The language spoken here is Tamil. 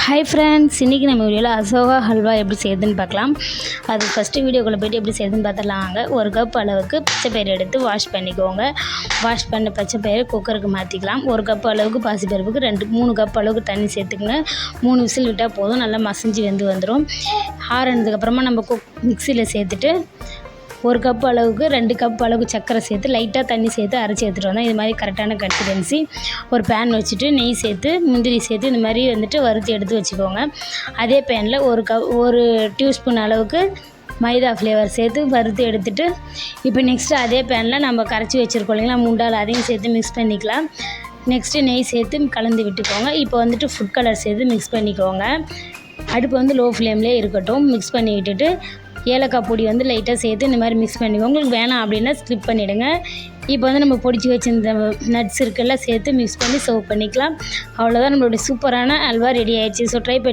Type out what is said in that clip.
ஹாய் ஃப்ரெண்ட்ஸ் இன்றைக்கி நம்ம வீடியோவில் அசோகா ஹல்வா எப்படி செய்யுதுன்னு பார்க்கலாம். அது ஃபஸ்ட்டு வீடியோக்குள்ளே போய்ட்டு எப்படி செய்யுதுன்னு பார்த்துலாம் ஒரு கப் அளவுக்கு பச்சை பயிறு எடுத்து வாஷ் பண்ணிக்கோங்க. வாஷ் பண்ண பச்சை பயிறு குக்கருக்கு மாற்றிக்கலாம் ஒரு கப் அளவுக்கு பாசிப்பருப்புக்கு ரெண்டு மூணு கப் அளவுக்கு தண்ணி சேர்த்துக்குங்க. மூணு விசில் விட்டால் போதும் நல்லா மசிஞ்சு வெந்து வந்துடும் ஆறுனதுக்கப்புறமா நம்ம குக் மிக்சியில் சேர்த்துட்டு ஒரு கப் அளவுக்கு ரெண்டு கப் அளவுக்கு சர்க்கரை சேர்த்து லைட்டாக தண்ணி சேர்த்து அரைச்சி எடுத்துகிட்டு வந்தோம். இது மாதிரி கரெக்டான கன்சிஸ்டன்சி ஒரு பேன் வச்சுட்டு நெய் சேர்த்து முந்திரி சேர்த்து இந்த மாதிரி வந்துட்டு வறுத்து எடுத்து வச்சுக்கோங்க. அதே பேனில் ஒரு கப் ஒரு டியூஸ்பூன் அளவுக்கு மைதா ஃப்ளேவர் சேர்த்து வறுத்து எடுத்துட்டு இப்போ நெக்ஸ்ட்டு அதே பேனில் நம்ம கரைச்சி வச்சுருக்கோம் இல்லைங்களா முண்டால் அதையும் சேர்த்து மிக்ஸ் பண்ணிக்கலாம். நெக்ஸ்ட்டு நெய் சேர்த்து கலந்து விட்டுக்கோங்க. இப்போ வந்துட்டு ஃபுட் கலர் சேர்த்து மிக்ஸ் பண்ணிக்கோங்க. அடுப்பு வந்து லோ ஃப்ளேம்லேயே இருக்கட்டும். மிக்ஸ் பண்ணி விட்டுட்டு ஏலக்காய் பொடி வந்து லைட்டாக சேர்த்து இந்த மாதிரி மிக்ஸ் பண்ணிக்கோங்க. உங்களுக்கு வேணாம் அப்படின்னா ஸ்கிப் பண்ணிவிடுங்க இப்போ வந்து நம்ம பொடிச்சு வச்சிருந்த நட்ஸ் இருக்குல்ல சேர்த்து மிக்ஸ் பண்ணி சர்வ் பண்ணிக்கலாம். அவ்வளோதான் நம்மளுடைய சூப்பரான அல்வா ரெடி ஆயிடுச்சு. ஸோ ட்ரை பண்ணி